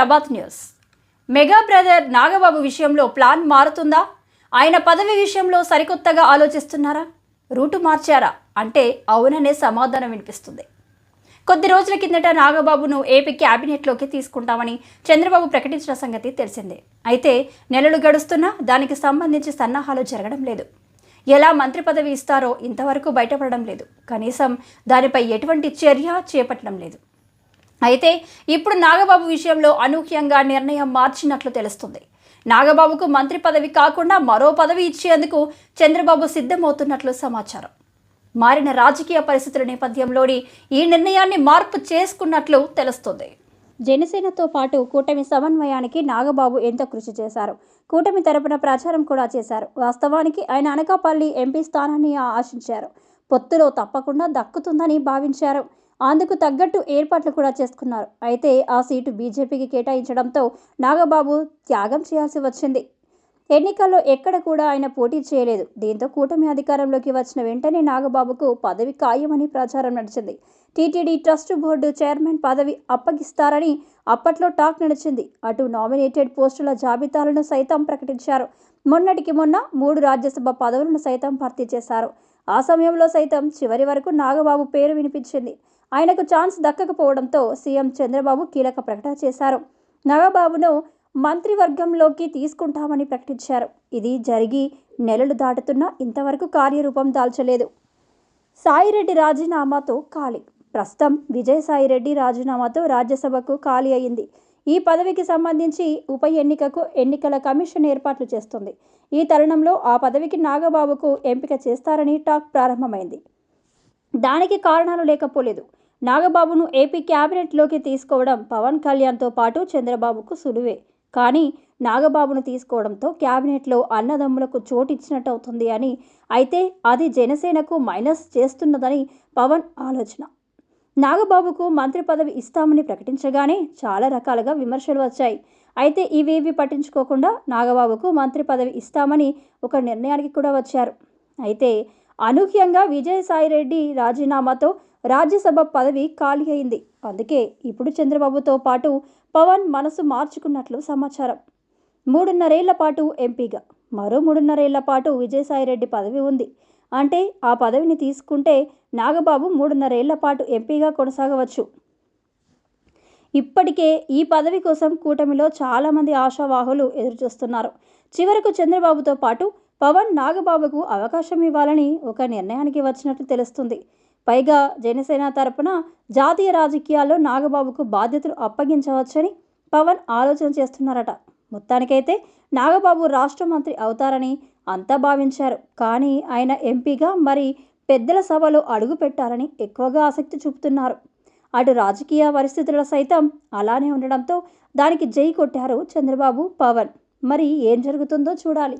Prabhat news. Mega brother Nagababu విషయంలో plan మారుతుందా? ఆయన పదవి విషయంలో సరికొత్తగా ఆలోచిస్తున్నారా? రూటు మార్చారా? అంటే అవుననే సమాధానం వినిపిస్తుంది. కొద్ది రోజుల కిందట నాగబాబును ఏపీ క్యాబినెట్లోకి తీసుకుంటామని చంద్రబాబు ప్రకటించిన సంగతి తెలిసిందే. అయితే నెలలు గడుస్తున్నా దానికి సంబంధించి సన్నాహాలు జరగడం లేదు. ఎలా మంత్రి పదవి ఇస్తారో ఇంతవరకు బయటపడడం లేదు. కనీసం దానిపై ఎటువంటి చర్య చేపట్టడం లేదు. అయితే ఇప్పుడు నాగబాబు విషయంలో అనూహ్యంగా నిర్ణయం మార్చినట్లు తెలుస్తుంది. నాగబాబుకు మంత్రి పదవి కాకుండా మరో పదవి ఇచ్చేందుకు చంద్రబాబు సిద్ధమవుతున్నట్లు సమాచారం. మారిన రాజకీయ పరిస్థితుల నేపథ్యంలోని ఈ నిర్ణయాన్ని మార్పు చేసుకున్నట్లు తెలుస్తుంది. జనసేనతో పాటు కూటమి సమన్వయానికి నాగబాబు ఎంతో కృషి చేశారు. కూటమి తరపున ప్రచారం కూడా చేశారు. వాస్తవానికి ఆయన అనకాపల్లి ఎంపీ స్థానాన్ని ఆశించారు. పొత్తులో తప్పకుండా దక్కుతుందని భావించారు. అందుకు తగ్గట్టు ఏర్పాట్లు కూడా చేసుకున్నారు. అయితే ఆ సీటు బీజేపీకి కేటాయించడంతో నాగబాబు త్యాగం చేయాల్సి వచ్చింది. ఎన్నికల్లో ఎక్కడ కూడా ఆయన పోటీ చేయలేదు. దీంతో కూటమి అధికారంలోకి వచ్చిన వెంటనే నాగబాబుకు పదవి ఖాయమని ప్రచారం నడిచింది. టీటీడీ ట్రస్ట్ బోర్డు చైర్మన్ పదవి అప్పగిస్తారని అప్పట్లో టాక్ నడిచింది. అటు నామినేటెడ్ పోస్టుల జాబితాలను సైతం ప్రకటించారు. మొన్నటికి మొన్న మూడు రాజ్యసభ పదవులను సైతం భర్తీ చేశారు. ఆ సమయంలో సైతం చివరి వరకు నాగబాబు పేరు వినిపించింది. ఆయనకు ఛాన్స్ దక్కకపోవడంతో సీఎం చంద్రబాబు కీలక ప్రకటన చేశారు. నాగబాబును మంత్రివర్గంలోకి తీసుకుంటామని ప్రకటించారు. ఇది జరిగి నెలలు దాటుతున్నా ఇంతవరకు కార్యరూపం దాల్చలేదు. సాయిరెడ్డి రాజీనామాతో ఖాళీ. ప్రస్తుతం విజయసాయిరెడ్డి రాజీనామాతో రాజ్యసభకు ఖాళీ అయింది. ఈ పదవికి సంబంధించి ఉప ఎన్నికకు ఎన్నికల కమిషన్ ఏర్పాట్లు చేస్తుంది. ఈ తరుణంలో ఆ పదవికి నాగబాబుకు ఎంపిక చేస్తారని టాక్ ప్రారంభమైంది. దానికి కారణాలు లేకపోలేదు. నాగబాబును ఏపీ క్యాబినెట్లోకి తీసుకోవడం పవన్ కళ్యాణ్తో పాటు చంద్రబాబుకు సులువే. కానీ నాగబాబును తీసుకోవడంతో క్యాబినెట్లో అన్నదమ్ములకు చోటిచ్చినట్టు అవుతుంది అని అయితే అది జనసేనకు మైనస్ చేస్తున్నదని పవన్ ఆలోచన. నాగబాబుకు మంత్రి పదవి ఇస్తామని ప్రకటించగానే చాలా రకాలుగా విమర్శలు వచ్చాయి. అయితే ఇవేవి పట్టించుకోకుండా నాగబాబుకు మంత్రి పదవి ఇస్తామని ఒక నిర్ణయానికి కూడా వచ్చారు. అయితే అనూహ్యంగా విజయసాయిరెడ్డి రాజీనామాతో రాజ్యసభ పదవి ఖాళీ అయింది. అందుకే ఇప్పుడు చంద్రబాబుతో పాటు పవన్ మనసు మార్చుకున్నట్లు సమాచారం. మూడున్నరేళ్ళ పాటు ఎంపీగా. మరో మూడున్నరేళ్ళ పాటు విజయసాయిరెడ్డి పదవి ఉంది. అంటే ఆ పదవిని తీసుకుంటే నాగబాబు మూడున్నరేళ్ళ పాటు ఎంపీగా కొనసాగవచ్చు. ఇప్పటికే ఈ పదవి కోసం కూటమిలో చాలామంది ఆశావాహులు ఎదురుచూస్తున్నారు. చివరకు చంద్రబాబుతో పాటు పవన్ నాగబాబుకు అవకాశం ఇవ్వాలని ఒక నిర్ణయానికి వచ్చినట్లు తెలుస్తుంది. పైగా జనసేన తరపున జాతీయ రాజకీయాల్లో నాగబాబుకు బాధ్యతలు అప్పగించవచ్చని పవన్ ఆలోచన చేస్తున్నారట. మొత్తానికైతే నాగబాబు రాష్ట్ర మంత్రి అవుతారని అంతా భావించారు. కానీ ఆయన ఎంపీగా మరి పెద్దల సభలో అడుగు పెట్టాలని ఎక్కువగా ఆసక్తి చూపుతున్నారు. అటు రాజకీయ పరిస్థితుల సైతం అలానే ఉండడంతో దానికి జై కొట్టారు చంద్రబాబు పవన్. మరి ఏం జరుగుతుందో చూడాలి.